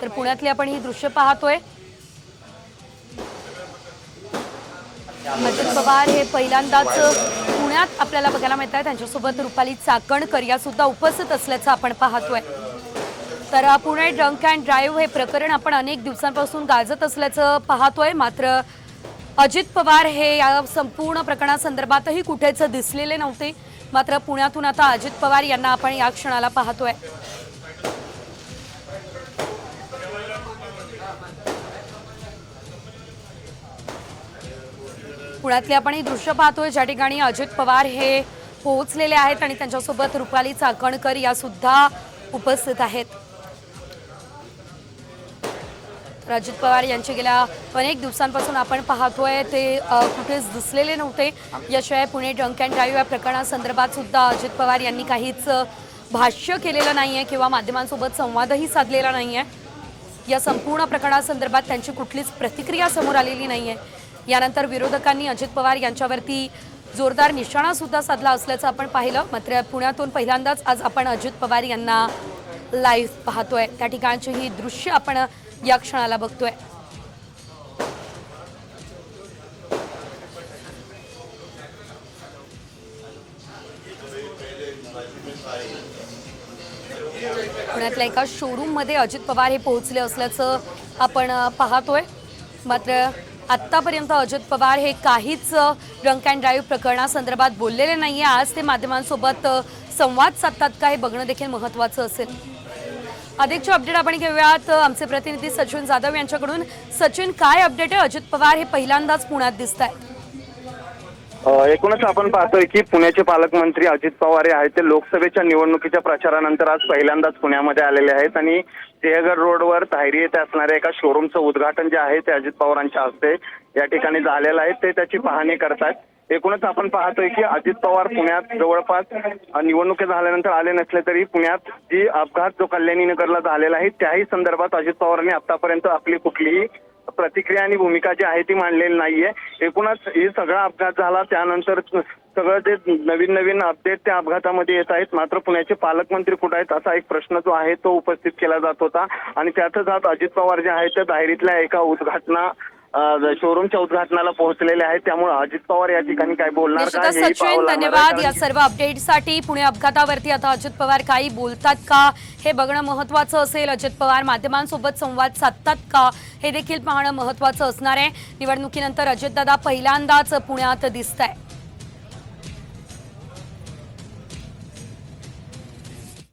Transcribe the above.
तर पुण्यातली आपण ही दृश्य पाहतोय. अजित पवार हे पहिल्यांदाच पुण्यात आपल्याला बघायला मिळत आहे त्यांच्यासोबत रुपाली चाकणकर या सुद्धा उपस्थित असल्याचं आपण पाहतोय. तर पुणे ड्रंक अँड ड्राईव्ह हे प्रकरण आपण अनेक दिवसांपासून गाजत असल्याचं पाहतोय. मात्र अजित पवार हे या संपूर्ण प्रकरणासंदर्भातही कुठेच दिसलेले नव्हते. मात्र पुण्यातून आता अजित पवार यांना आपण या क्षणाला पाहतोय. पुण्यातले आपण ही दृश्य पाहतोय ज्या ठिकाणी अजित पवार हे पोहोचलेले आहेत आणि त्यांच्यासोबत रुपाली चाकणकर या सुद्धा उपस्थित आहेत. अजित पवार यांचे गेल्या अनेक दिवसांपासून आपण पाहतोय ते कुठेच दिसलेले नव्हते. याशिवाय पुणे ड्रंक अँड ड्राईव्ह या प्रकरणासंदर्भात सुद्धा अजित पवार यांनी काहीच भाष्य केलेलं नाही आहे किंवा माध्यमांसोबत संवादही साधलेला नाही आहे या संपूर्ण प्रकरणासंदर्भात त्यांची कुठलीच प्रतिक्रिया समोर आलेली नाही आहे यानंतर विरोधकांनी अजित पवार यांच्यावरती जोरदार निशाणासुद्धा साधला असल्याचं आपण पाहिलं. मात्र पुण्यातून पहिल्यांदाच आज आपण अजित पवार यांना लाईव्ह पाहतोय. त्या ठिकाणची ही दृश्य आपण या क्षणाला बघतोय. पुण्यातल्या एका शोरूममध्ये अजित पवार हे पोहोचले असल्याचं आपण पाहतोय. मात्र आत्तापर्यंत अजित पवार हे काहीच ड्रंक अँड ड्राईव्ह प्रकरणासंदर्भात बोललेले नाही आहे आज ते माध्यमांसोबत संवाद साधतात का हे बघणं देखील महत्त्वाचं असेल. अधिकचे अपडेट आपण घेऊयात. आमचे प्रतिनिधी सचिन जाधव यांच्याकडून. सचिन काय अपडेट आहे? अजित पवार हे पहिल्यांदाच पुण्यात दिसत आहेत एकूणच आपण पाहतोय की पुण्याचे पालकमंत्री अजित पवार हे आहेत. ते लोकसभेच्या निवडणुकीच्या प्रचारानंतर आज पहिल्यांदाच पुण्यामध्ये आलेले आहेत आणि सिंहगड रोडवर तायरी येथे असणाऱ्या एका शोरूमचं उद्घाटन जे आहे ते अजित पवारांच्या हस्ते या ठिकाणी झालेलं आहे. ते त्याची पाहणी करतात एकूणच आपण पाहतोय की अजित पवार पुण्यात जवळपास निवडणुकी झाल्यानंतर आले नसले तरी पुण्यात जी अपघात जो कल्याणी नगरला झालेला आहे त्याही संदर्भात अजित पवारांनी आतापर्यंत आपली कुठलीही प्रतिक्रिया आणि भूमिका जी आहे ती मांडलेली नाहीये. एकूणच हे सगळा अपघात झाला त्यानंतर सगळं जे नवीन नवीन अपडेट त्या अपघातामध्ये येत आहेत मात्र पुण्याचे पालकमंत्री कुठे आहेत असा एक प्रश्न जो आहे तो उपस्थित केला जात होता. आणि त्यातच आज अजित पवार जे आहेत त्या दायरीतल्या एका उद्घाटना शोरूमच्या उद्घाटनाला पोहोचलेले आहेत. त्यामुळे अजित पवार या ठिकाणी काय बोलणार सचिन. धन्यवाद. या सर्व अपडेटसाठी पुणे अपघातावरती आता अजित पवार काही बोलतात का? हे बघणं महत्वाचं असेल. अजित पवार माध्यमांसोबत संवाद साधतात का? हे देखील पाहणं महत्वाचं असणार आहे. निवडणुकीनंतर अजितदादा पहिल्यांदाच पुण्यात दिसत आहे